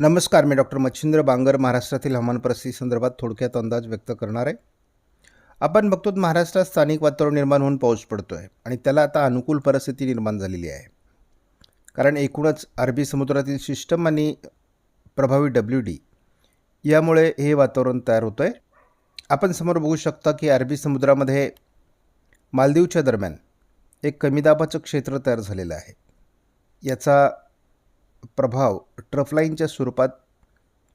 नमस्कार मी डॉक्टर मच्छिंद्र बांगर महाराष्ट्रातील हवामान परिस्थिती संदर्भात थोडक्यात अंदाज व्यक्त करणार आहे. आपण बघतो महाराष्ट्रात स्थानिक वातावरण निर्माण होऊन पाऊस पडतो आहे आणि त्याला आता अनुकूल परिस्थिती निर्माण झालेली आहे. कारण एकूणच अरबी समुद्रातील सिस्टम आणि प्रभावी डब्ल्यू डी यामुळे हे वातावरण तयार होतं आहे आपण समोर बघू शकता की अरबी समुद्रामध्ये मालदीवच्या दरम्यान एक कमी दाबाचं क्षेत्र तयार झालेलं आहे. याचा प्रभाव ट्रफलाईनच्या स्वरूपात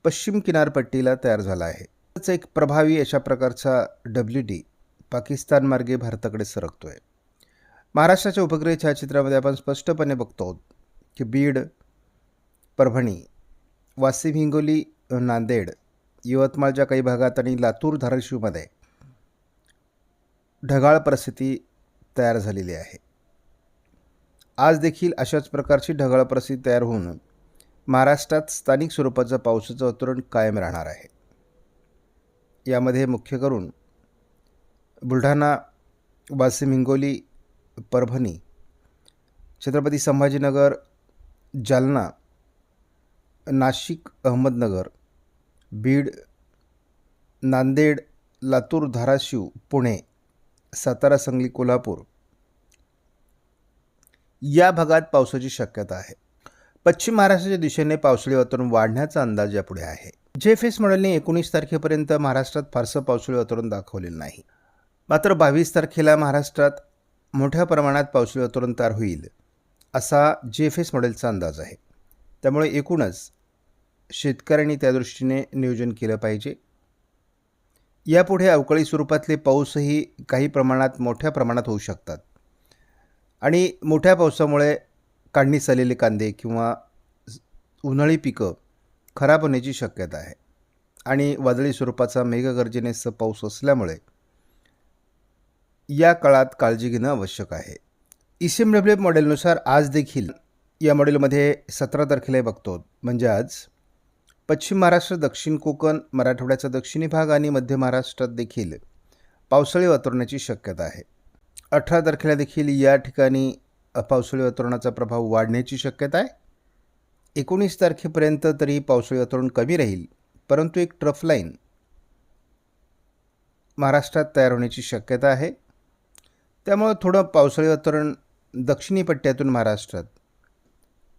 पश्चिम किनारपट्टीला तयार झाला आहे. तसंच एक प्रभावी अशा प्रकारचा डब्ल्यू डी पाकिस्तानमार्गे भारताकडे सरकतो आहे महाराष्ट्राच्या उपग्रह छायाचित्रामध्ये आपण स्पष्टपणे बघतो आहोत की बीड परभणी वाशिम हिंगोली नांदेड यवतमाळच्या काही भागात आणि लातूर धाराशिवमध्ये ढगाळ परिस्थिती तयार झालेली आहे. आज देखील अशाच प्रकारची ढगाळ परिस्थिती तयार होऊन महाराष्ट्रात स्थानिक स्वरूपाचं पावसाचं वातावरण कायम राहणार आहे. यामध्ये मुख्य करून बुलढाणा वाशिम हिंगोली परभणी छत्रपती संभाजीनगर जालना नाशिक अहमदनगर बीड नांदेड लातूर धाराशिव पुणे सातारा सांगली कोल्हापूर या भागात पावसाची शक्यता आहे. पश्चिम महाराष्ट्राच्या दिशेने पावसाळी वातावरण वाढण्याचा अंदाज यापुढे आहे. जे एफ एस मॉडेलने एकोणीस तारखेपर्यंत महाराष्ट्रात फारसं पावसाळी वातावरण दाखवलेलं नाही. मात्र बावीस तारखेला महाराष्ट्रात मोठ्या प्रमाणात पावसाळी वातावरण तयार होईल असा जे एफ एस मॉडेलचा अंदाज आहे. त्यामुळे एकूणच शेतकऱ्यांनी त्या दृष्टीने नियोजन केलं पाहिजे. यापुढे अवकाळी स्वरूपातले पाऊसही काही प्रमाणात मोठ्या प्रमाणात होऊ शकतात. आणि मोठ्या पावसामुळे काढणीस आलेले कांदे किंवा उन्हाळी पिकं खराब होण्याची शक्यता आहे. आणि वादळी स्वरूपाचा मेघगर्जनेसह पाऊस असल्यामुळे या काळात काळजी घेणं आवश्यक आहे. E C M W F मॉडेलनुसार आज देखील या मॉडेलमध्ये सतरा तारखेला बघतो. म्हणजे आज पश्चिम महाराष्ट्र दक्षिण कोकण मराठवाड्याचा दक्षिणी भाग आणि मध्य महाराष्ट्रात देखील पावसाळी वातावरणाची शक्यता आहे. अठरा तारखेला देखील या ठिकाणी पावसाळी वातावरणाचा प्रभाव वाढण्याची शक्यता आहे. एकोणीस तारखेपर्यंत तरी पावसाळी वातावरण कमी राहील परंतु एक ट्रफ लाईन महाराष्ट्रात तयार होण्याची शक्यता आहे. त्यामुळं थोडं पावसाळी वातावरण दक्षिणी पट्ट्यातून महाराष्ट्रात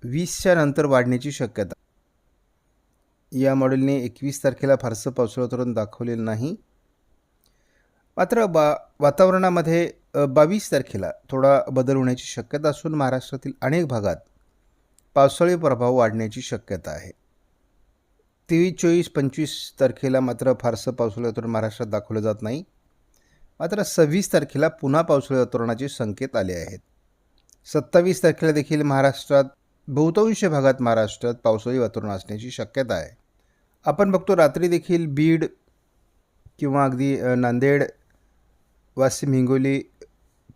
वीसच्या नंतर वाढण्याची शक्यता. या मॉडेलने एकवीस तारखेला फारसं पावसाळी वातावरण दाखवलेलं नाही. मात्र बा वातावरणामध्ये बावीस तारखेला थोडा बदल होण्याची शक्यता असून महाराष्ट्रातील अनेक भागात पावसाळी प्रभाव वाढण्याची शक्यता आहे. तेवीस चोवीस पंचवीस तारखेला मात्र फारसं पावसाळी वातावरण महाराष्ट्रात दाखवलं जात नाही. मात्र सव्वीस तारखेला पुन्हा पावसाळी वातावरणाचे संकेत आले आहेत. सत्तावीस तारखेला देखील महाराष्ट्रात बहुतांश भागात महाराष्ट्रात पावसाळी वातावरण असण्याची शक्यता आहे. आपण बघतो रात्री देखील बीड किंवा अगदी नांदेड वाशिम हिंगोली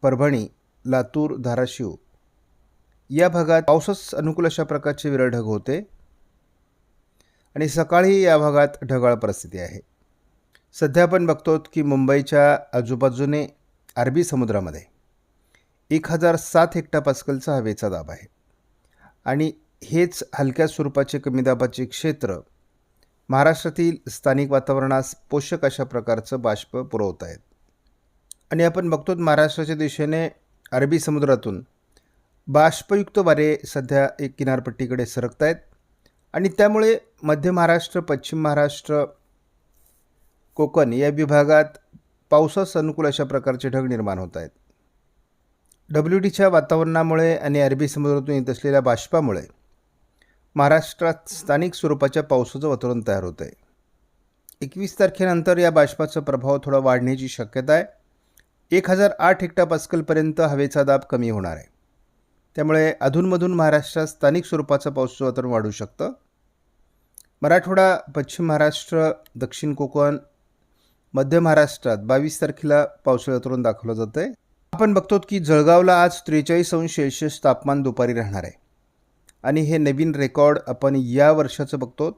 परभणी लातूर धाराशिव. या भागात पावसाच अनुकूल अशा प्रकारचे विरळ ढग होते आणि सकाळी या भागात ढगाळ परिस्थिती आहे. सध्या आपण बघतो की मुंबईच्या आजूबाजूने अरबी समुद्रामध्ये एक हजार सात हेक्टापास्कलचा हवेचा दाब आहे आणि हेच हलक्या स्वरूपाचे कमी दाबाचे क्षेत्र महाराष्ट्रातील स्थानिक वातावरणास पोषक अशा प्रकारचं बाष्प पुरवत आहेत आणि आपण बघतो महाराष्ट्राच्या दिशेने अरबी समुद्रातून. बाष्पयुक्त वारे सध्या एक किनारपट्टीकडे सरकत आहेत आणि त्यामुळे मध्य महाराष्ट्र पश्चिम महाराष्ट्र कोकण या विभागात पावसास अनुकूल अशा प्रकारचे ढग निर्माण होत आहेत डब्ल्यू डीच्या वातावरणामुळे आणि अरबी समुद्रातून येत असलेल्या बाष्पामुळे महाराष्ट्रात स्थानिक स्वरूपाच्या पावसाचं वातावरण तयार होतं आहे एकवीस तारखेनंतर या बाष्पाचा प्रभाव थोडा वाढण्याची शक्यता आहे एक हजार आठ हेक्टा पास्कलपर्यंत हवेचा दाब कमी होणार आहे. त्यामुळे अधूनमधून महाराष्ट्रात स्थानिक स्वरूपाचं पावसाचं वातावरण वाढू शकतं. मराठवाडा पश्चिम महाराष्ट्र दक्षिण कोकण मध्य महाराष्ट्रात बावीस तारखेला पावसाळी वातावरण दाखवलं जातं आहे आपण बघतो की जळगावला आज त्रेचाळीस अंश सेल्शियस तापमान दुपारी राहणार आहे. आणि हे नवीन रेकॉर्ड आपण या वर्षाचं बघतो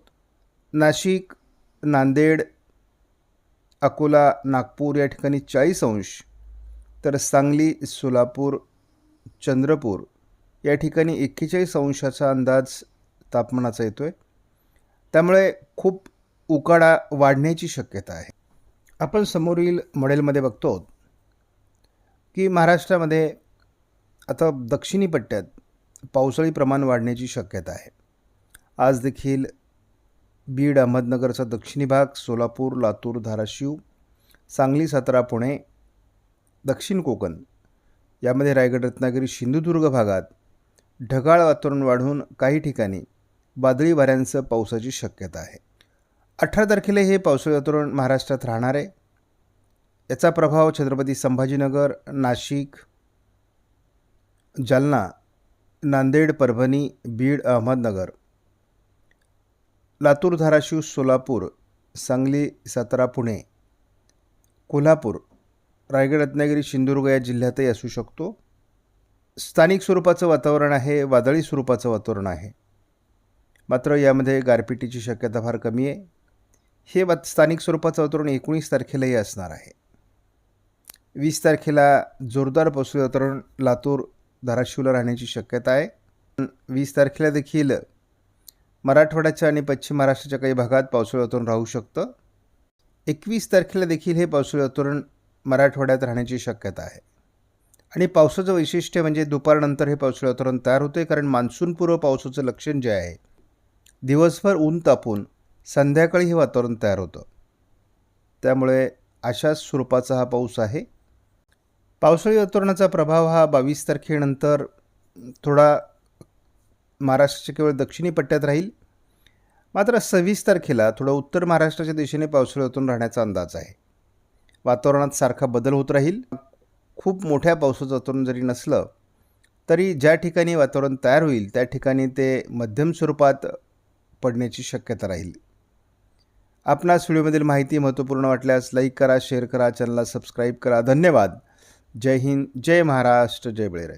नाशिक नांदेड अकोला नागपूर या ठिकाणी चाळीस अंश तर सांगली सोलापूर चंद्रपूर या ठिकाणी एक्केचाळीस अंशाचा अंदाज तापमानाचा येतो आहे त्यामुळे खूप उकाडा वाढण्याची शक्यता आहे. आपण समोरील मॉडेलमध्ये बघतो की महाराष्ट्रामध्ये आता दक्षिणी पट्ट्यात पावसाळी प्रमाण वाढण्याची शक्यता आहे. आज देखील बीड अहमदनगरचा दक्षिणी भाग सोलापूर लातूर धाराशिव सांगली सातारा पुणे दक्षिण कोकण यामध्ये रायगड रत्नागिरी सिंधुदुर्ग भागात ढगाळ वातावरण वाढून काही ठिकाणी वादळी वाऱ्यांसह पावसाची शक्यता आहे. अठरा तारखेला हे पावसाळी वातावरण महाराष्ट्रात राहणार आहे. याचा प्रभाव छत्रपती संभाजीनगर नाशिक जालना नांदेड परभणी बीड अहमदनगर लातूर धाराशिव सोलापूर सांगली सातारा पुणे कोल्हापूर रायगड रत्नागिरी सिंधुदुर्ग या जिल्ह्यातही असू शकतो. स्थानिक स्वरूपाचं वातावरण आहे वादळी स्वरूपाचं वातावरण आहे. मात्र यामध्ये गारपिटीची शक्यता फार कमी आहे. हे वात स्थानिक स्वरूपाचं वातावरण एकोणीस तारखेलाही असणार आहे. वीस तारखेला जोरदार पावसाळी वातावरण लातूर धाराशिवला राहण्याची शक्यता आहे. वीस तारखेला देखील मराठवाड्याच्या आणि पश्चिम महाराष्ट्राच्या काही भागात पावसाळी वातावरण राहू शकतं. एकवीस तारखेला देखील हे पावसाळी वातावरण मराठवाड्यात राहण्याची शक्यता आहे. आणि पावसाचं वैशिष्ट्य म्हणजे दुपारनंतर हे पावसाळी वातावरण तयार होते कारण मान्सूनपूर्व पावसाचं लक्षण जे आहे दिवसभर ऊन तापून संध्याकाळी हे वातावरण तयार होतं. त्यामुळे अशाच स्वरूपाचा हा पाऊस आहे. पावसाळी वातावरणाचा प्रभाव हा बावीस तारखेनंतर थोडा महाराष्ट्राच्या केवळ दक्षिणी पट्ट्यात राहील. मात्र सव्वीस तारखेला थोडं उत्तर महाराष्ट्राच्या दिशेने पावसाळी वातावरण राहण्याचा अंदाज आहे. वातावरणात सारखा बदल होत राहील. खूप मोठ्या पावसाचं वातावरण जरी नसलं तरी ज्या ठिकाणी वातावरण तयार होईल त्या ठिकाणी ते मध्यम स्वरूपात पडण्याची शक्यता राहील. आपणास व्हिडिओमधील माहिती महत्त्वपूर्ण वाटल्यास लाईक करा शेअर करा चॅनलला सबस्क्राईब करा. धन्यवाद. जय हिंद जय महाराष्ट्र जय बळीराज.